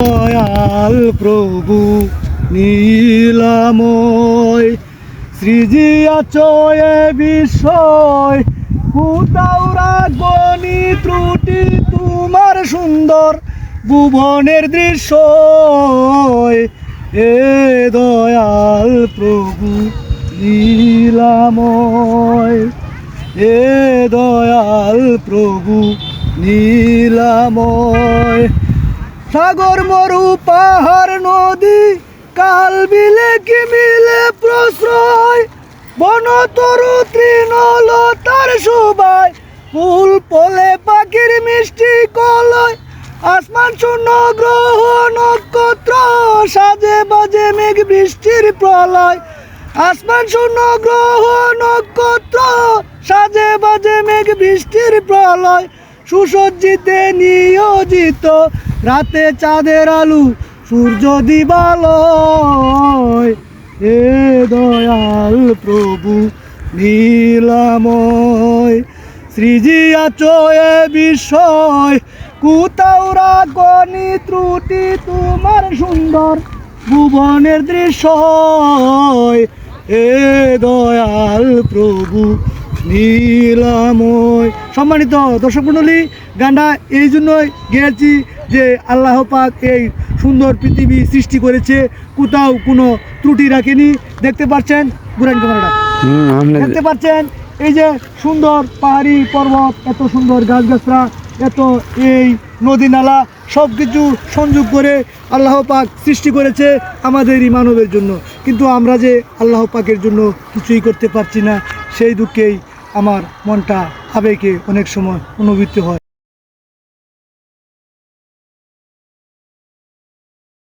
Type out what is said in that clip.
দয়াল প্রভু, নীলাময় সৃজিয়া চয়ে বিষয় কুতাউরা গণি ত্রুটি তোমার সুন্দর ভুবনের দৃশ্য এ দয়াল প্রভু, নীলাময়। এ দয়াল প্রভু, নীলাময়। সাগর মরু, পাহাড়, নদী, কাল বিলে কি মিলে প্রশ্রয়? বন তরু তৃণলতার শোভায়, ফুল ফলে পাখির মিষ্টি কলয়। আসমান শূন্য, গ্রহ, নক্ষত্র, সাজে বাজে মেঘ বৃষ্টির প্রলয়। আসমান শূন্য, গ্রহ, নক্ষত্র, সাজে বাজে মেঘ বৃষ্টির প্রলয়। সুসজ্জিতে নিয়োজিত, রাতে চাঁদের আলু, সূর্য দিবালয়। হে দয়াল প্রভু, নীলাময় সৃজিয়া চয়ে বিষয় কুতাউরা গণি ত্রুটি তোমার সুন্দর ভুবনের দৃশ্য এ দয়াল প্রভু নীলাময়। সম্মানিত দর্শক মণ্ডলী গানটা এই জন্যই গেয়েছি যে আল্লাহ পাক এই সুন্দর পৃথিবী সৃষ্টি করেছে কোথাও কোনো ত্রুটি রাখেনি। দেখতে পাচ্ছেন বুড়ান ক্যামেরাটা। দেখতে পাচ্ছেন এই যে সুন্দর পাহাড়ি পর্বত এত সুন্দর গাছগাছরা এত এই নদী নালা সব কিছু সংযোগ করে আল্লাহ পাক সৃষ্টি করেছে আমাদেরই মানবের জন্য। কিন্তু আমরা যে আল্লাহ পাকের জন্য কিছুই করতে পারছি না সেই দুঃখেই আমার মনটা আবেগে অনেক সময় অনুভূত হয়।